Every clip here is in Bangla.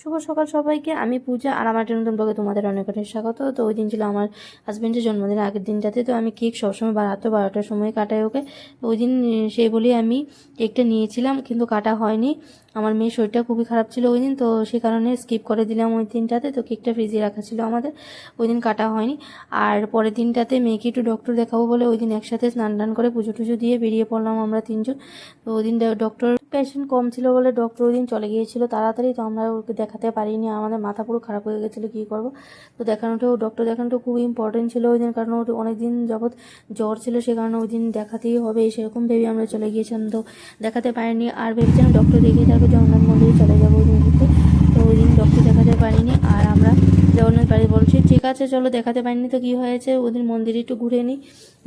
শুভ সকাল সবাইকে। আমি পূজা আর আমার একটা নতুন ব্লগে তোমাদের অনেক অনেক স্বাগত। তো ওই দিন ছিল আমার হাজব্যান্ডের জন্মদিন, আগের দিনটাতে। তো আমি কেক সবসময় বারাতো বারোটার সময় কাটাই ওকে। ওই দিন, সেই বলেই আমি কেকটা নিয়েছিলাম, কিন্তু কাটা হয়নি। আমার মেয়ের শরীরটা খুবই খারাপ ছিল ওই দিন, তো সে কারণে স্কিপ করে দিলাম ওই দিনটাতে। তো কেকটা ফ্রিজে রাখা ছিল আমাদের, ওই দিন কাটা হয়নি। আর পরের দিনটাতে মেয়েকে একটু ডক্টর দেখাবো বলে ওই দিন একসাথে স্নান টান করে পুজো টুজো দিয়ে বেরিয়ে পড়লাম আমরা তিনজন। তো ওই দিন ডক্টর পেশেন্ট কম ছিল বলে ডক্টর ওই দিন চলে গিয়েছিল তাড়াতাড়ি, তো আমরা ওকে দেখাতে পারিনি। আমাদের মাথা পুরো খারাপ হয়ে গেছিল, কী করব? তো দেখানোটাও ডক্টর দেখানোটা খুব ইম্পর্টেন্ট ছিল ওই দিন, কারণ ওর অনেক দিন যাবৎ জ্বর ছিল, সে কারণে ওই দিন দেখাতেই হবে, সেরকম ভেবে আমরা চলে গিয়েছিলাম। তো দেখাতে পারিনি, আর ভেবেছিলাম ডক্টর দেখিয়ে তারপর জগন্নাথ মন্দিরে চলে যাব ওই মন্দিরতে তো ওই দিন ডক্টর দেখাতে পারিনি, আর আমরা জগন্নাথ বাড়ি বলছি, ঠিক আছে, চলো দেখাতে পারিনি। তো কি হয়েছে? ওই দিন মন্দিরে একটু ঘুরে নিই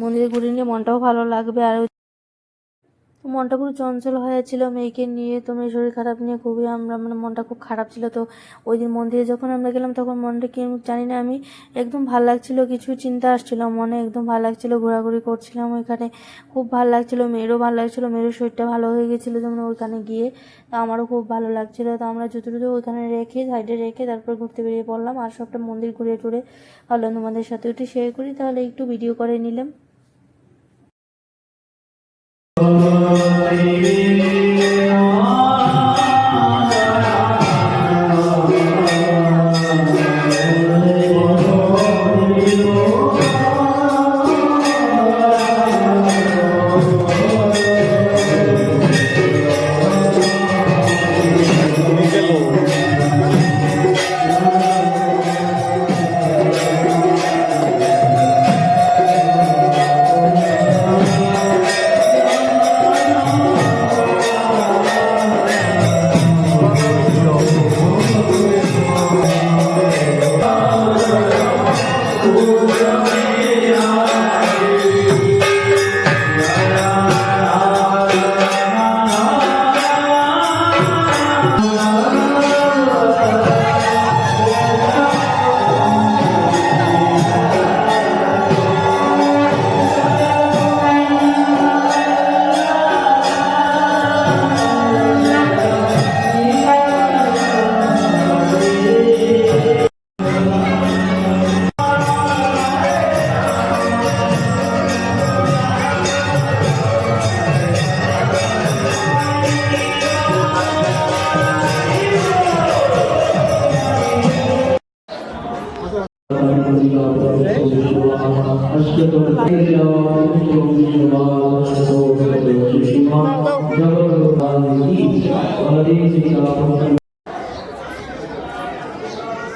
মন্দিরে ঘুরে নিয়ে মনটাও ভালো লাগবে, আর মনটা পুরো চঞ্চল হয়েছিল মেয়েকে নিয়ে। তো মেয়ের শরীর খারাপ নিয়ে খুবই আমরা মানে মনটা খুব খারাপ ছিল। তো ওই দিন মন্দিরে যখন আমরা গেলাম, তখন মনটা কি জানি না, আমি একদম ভালো লাগছিল, কিছু চিন্তা আসছিল মনে, একদম ভালো লাগছিল, ঘোরাঘুরি করছিলাম ওইখানে। খুব ভালো লাগছিল, মেয়েরও ভালো লাগছিল, মেয়েরও শরীরটা ভালো হয়ে গেছিল যেমন ওইখানে গিয়ে। তো আমারও খুব ভালো লাগছিল। তো আমরা জুতো ওইখানে রেখে, সাইডে রেখে তারপর ঘুরতে বেরিয়ে পড়লাম। আর সবটা মন্দির ঘুরে টুরে ভালো তোমাদের সাথে একটু শেয়ার করি, তাহলে একটু ভিডিও করে নিলাম। Oh.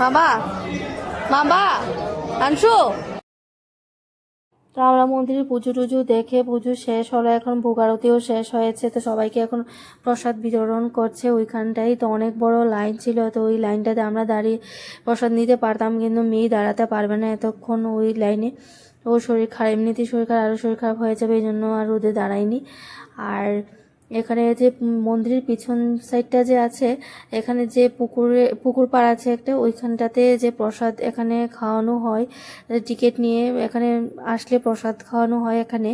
বাবা বাবা, আনসু। তো আমরা মন্দিরে পুজো টুজো দেখে পুজো শেষ হলো, এখন ভোগ আরতিও শেষ হয়েছে, তো সবাইকে এখন প্রসাদ বিতরণ করছে ওইখানটাই। তো অনেক বড় লাইন ছিল, তো ওই লাইনটাতে আমরা দাঁড়িয়ে প্রসাদ নিতে পারতাম, কিন্তু মেয়ে দাঁড়াতে পারবে না এতক্ষণ ওই লাইনে। ওর শরীর খারাপ, এমনিতেই শরীর খারাপ আরও শরীর খারাপ হয়ে যাবে, এই জন্য আর রোদে দাঁড়ায়নি। আর এখানে যে মন্দিরের পিছন সাইডটা যে আছে, এখানে যে পুকুরে পুকুর পাড় আছে একটা, ওইখানটাতে যে প্রসাদ এখানে খাওয়ানো হয়, টিকিট নিয়ে এখানে আসলে প্রসাদ খাওয়ানো হয় এখানে।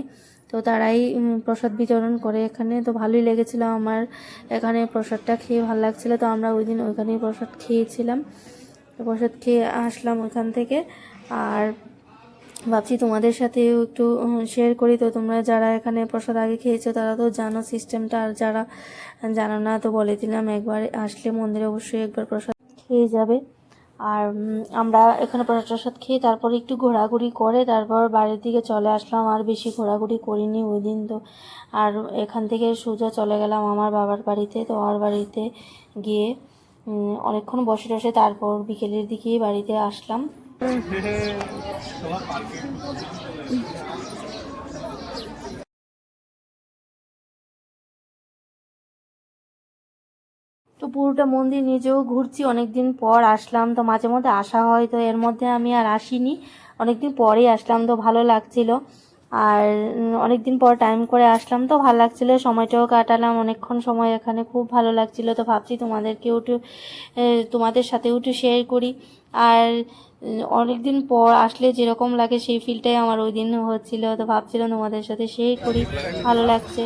তো তারাই প্রসাদ বিতরণ করে এখানে। তো ভালোই লেগেছিল আমার এখানে প্রসাদটা খেয়ে ভালো লাগছিল। তো আমরা ওই দিন ওইখানেই প্রসাদ খেয়েছিলাম। প্রসাদ খেয়ে আসলাম ওইখান থেকে। আর ভাবছি তোমাদের সাথেও একটু শেয়ার করি। তো তোমরা যারা এখানে প্রসাদ আগে খেয়েছো, তারা তো জানো সিস্টেমটা আর যারা জানো না, তো বলে দিলাম, একবার আসলে মন্দিরে অবশ্যই একবার প্রসাদ খেয়ে যাবে। আর আমরা এখানে প্রসাদ প্রসাদ খেয়ে তারপরে একটু ঘোরাঘুরি করে তারপর বাড়ির দিকে চলে আসলাম। আর বেশি ঘোরাঘুরি করিনি ওই দিন তো। আর এখান থেকে সোজা চলে গেলাম আমার বাবার বাড়িতে, তো আমার বাড়িতে গিয়ে অনেকক্ষণ বসে টসে তারপর বিকেলের দিকেই বাড়িতে আসলাম। তো পুরোটা মন্দির নিজেও ঘুরছি, অনেকদিন পর আসলাম। তো মাঝে মধ্যে আসা হয়, তো এর মধ্যে আমি আর আসিনি। অনেকদিন পরেই আসলাম, তো ভালো লাগছিল। আর অনেকদিন পর টাইম করে আসলাম, তো ভালো লাগছিল, সময়টাও কাটালাম, অনেকক্ষণ সময় এখানে খুব ভালো লাগছিল। তো ভাবছি তোমাদেরকেও একটু তোমাদের সাথেও একটু শেয়ার করি। আর অনেকদিন পর আসলে যেরকম লাগে সেই ফিলটাই আমার ওই দিন হচ্ছিল। তো ভাবছিলাম তোমাদের সাথে শেয়ার করি। ভালো লাগছে।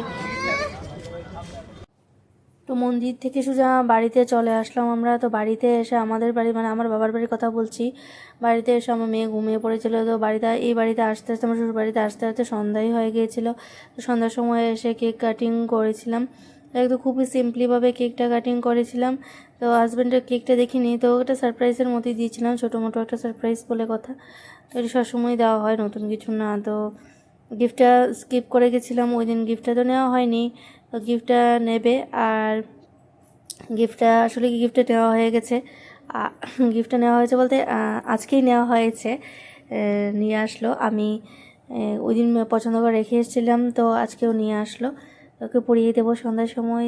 তো মন্দির থেকে সোজা বাড়িতে চলে আসলাম আমরা। তো বাড়িতে এসে আমাদের বাড়ি মানে আমার বাবার বাড়ির কথা বলছি। বাড়িতে এসে আমার মেয়ে ঘুমিয়ে পড়েছিল। তো বাড়িতে, এই বাড়িতে আসতে আসতে, আমার শ্বশুর বাড়িতে আসতে আসতে সন্ধ্যাই হয়ে গিয়েছিল। তো সন্ধ্যার সময় এসে কেক কাটিং করেছিলাম। একদম খুবই সিম্পলিভাবে কেকটা কাটিং করেছিলাম। তো হাজব্যান্ডের কেকটা দেখিনি, তো ওটা সারপ্রাইজের মতোই দিয়েছিলাম ছোটো মোটো একটা সারপ্রাইজ বলে কথা। তো এটা সবসময় দেওয়া হয়, নতুন কিছু না। তো গিফটটা স্কিপ করে গেছিলাম, ওই দিন গিফটটা তো নেওয়া হয়নি। তো গিফটটা নেবে, আর গিফটটা আসলে কি গিফটটা নেওয়া হয়ে গেছে? গিফটটা নেওয়া হয়েছে বলতে আজকেই নেওয়া হয়েছে নিয়ে আসলো। আমি ওই দিন পছন্দ করে রেখে এসেছিলাম, তো আজকেও নিয়ে আসলো। ওকে পরিয়ে দেবো সন্ধ্যার সময়।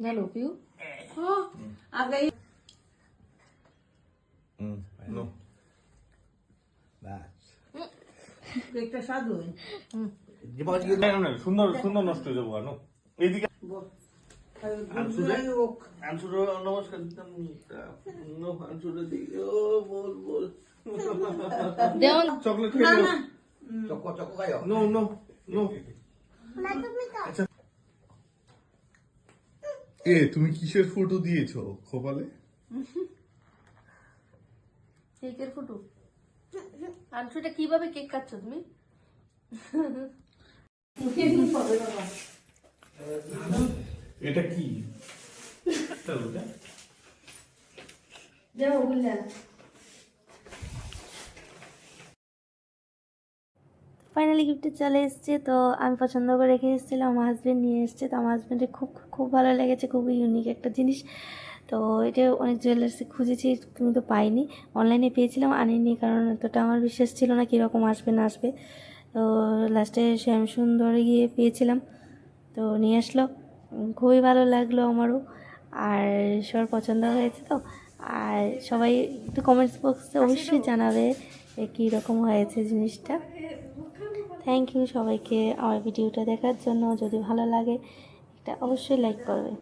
এবার। আচ্ছা, তুমি খাওয়াই দিও আবার। ভালো পিউ হুম, নো। না, না, সুন্দর সুন্দর নষ্ট হয়ে যাব কেন এইদিকে আনসুরে নমস্কার দিতাম নো আনসুরে দিকে। ও বল বল দেওয়ান চকলেট খেয়ে নিও Choco, choco kayo. No no no এ তুমি কিসের ফটো দিয়েছ খোপালে? কেকের ফটো আনসুটা কীভাবে কেক কাটছো তুমি? এটা কি? এটা ওটা? যাও ফাইনালি গিফটে চলে এসছে। তো আমি পছন্দ করে রেখে এসেছিলাম আমার হাজব্যান্ড নিয়ে এসছে। তো আমার হাজব্যান্ডের খুব খুব ভালো লেগেছে খুবই ইউনিক একটা জিনিস। তো এটা অনেক জুয়েলার্সে খুঁজেছি কিন্তু পাইনি। অনলাইনে পেয়েছিলাম আনিনি কারণ এতটা আমার বিশ্বাস ছিল না কীরকম আসবে না আসবে। তো লাস্টে শ্যাম সুন্দরে গিয়ে পেয়েছিলাম। তো নিয়ে আসলো। খুবই ভালো লাগল আমারও। আর সবার পছন্দ হয়েছে তো। আর সবাই একটু কমেন্টস বক্সে অবশ্যই জানাবে কী রকম হয়েছে জিনিসটা। থ্যাংক ইউ সবাইকে আমার ভিডিওটা দেখার জন্য। যদি ভালো লাগে এটা অবশ্যই লাইক করবে।